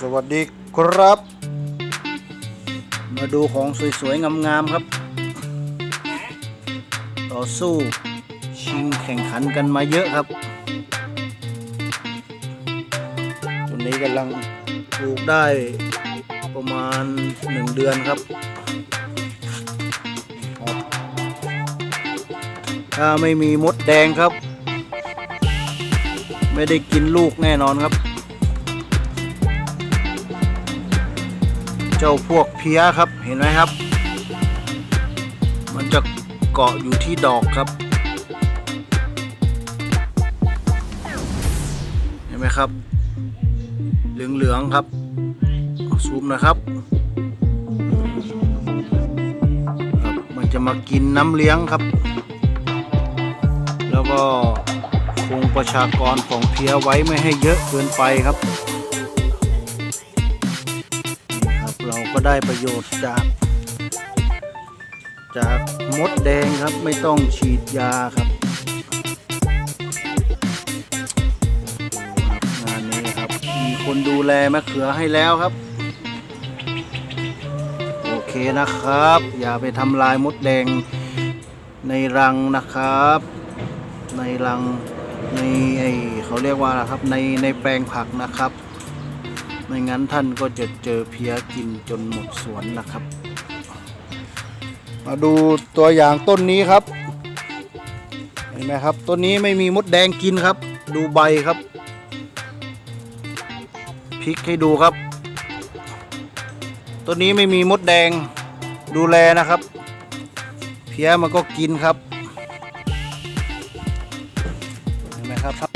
สวัสดีครับ มาดูของสวยๆ งามๆ ครับ ต่อสู้ชิงแข่งขันกันมาเยอะครับตัวนี้กำลังปลูกได้ประมาณหนึ่งเดือนครับครับถ้าไม่มีมดแดงครับ ไม่ได้กินลูกแน่นอนครับ เจ้าพวกเพี้ยครับเห็นไหมครับ มันจะเกาะอยู่ที่ดอกครับเห็นไหมครับ เหลืองๆครับซูมนะครับมันจะมากินน้ำเลี้ยงครับ แล้วก็คงประชากรของเพี้ยไว้ไม่ให้เยอะเกินไปครับ เราก็ได้ประโยชน์จาก จากมดแดงครับไม่ต้องฉีดยาครับงานนี้ครับ มีคนดูแลมะเขือให้แล้วครับ โอเคนะครับ อย่าไปทำลายมดแดงในรังนะครับ ในรังในไอเขาเรียกว่าอะไรครับในในแปลงผักนะครับ ไม่งั้นท่านก็จะเจอเพี้ยกินจนหมดสวนนะครับ มาดูตัวอย่างต้นนี้ครับ เห็นไหมครับต้นนี้ไม่มีมดแดงกินครับ ดูใบครับพลิกให้ดูครับต้นนี้ไม่มีมดแดงดูแลนะครับ เพี้ยมันก็กินครับเห็นไหมครับ